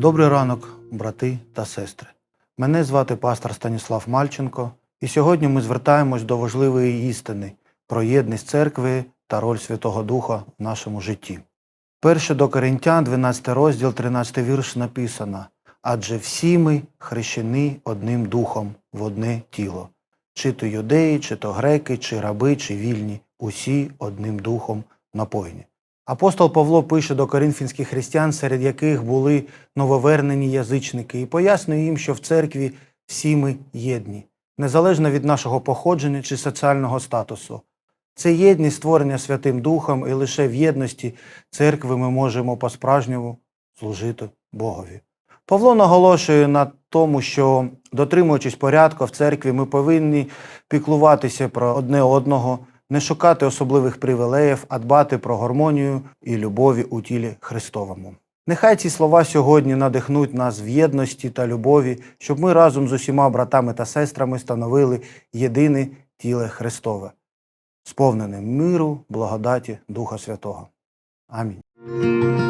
Добрий ранок, брати та сестри. Мене звати пастор Станіслав Мальченко, і сьогодні ми звертаємось до важливої істини про єдність церкви та роль Святого Духа в нашому житті. Перше до Коринтян, 12 розділ, 13 вірш написано: Адже всі ми хрещені одним духом в одне тіло, чи то юдеї, чи то греки, чи раби, чи вільні, усі одним духом напоєні. Апостол Павло пише до коринфянських християн, серед яких були нововернені язичники, і пояснює їм, що в церкві всі ми єдні, незалежно від нашого походження чи соціального статусу. Це єдність створення Святим Духом, і лише в єдності церкви ми можемо по-справжньому служити Богові. Павло наголошує на тому, що, дотримуючись порядку в церкві, ми повинні піклуватися про одне одного, не шукати особливих привілеїв, а дбати про гармонію і любові у тілі Христовому. Нехай ці слова сьогодні надихнуть нас в єдності та любові, щоб ми разом з усіма братами та сестрами становили єдине тіле Христове, сповнене миру, благодаті Духа Святого. Амінь.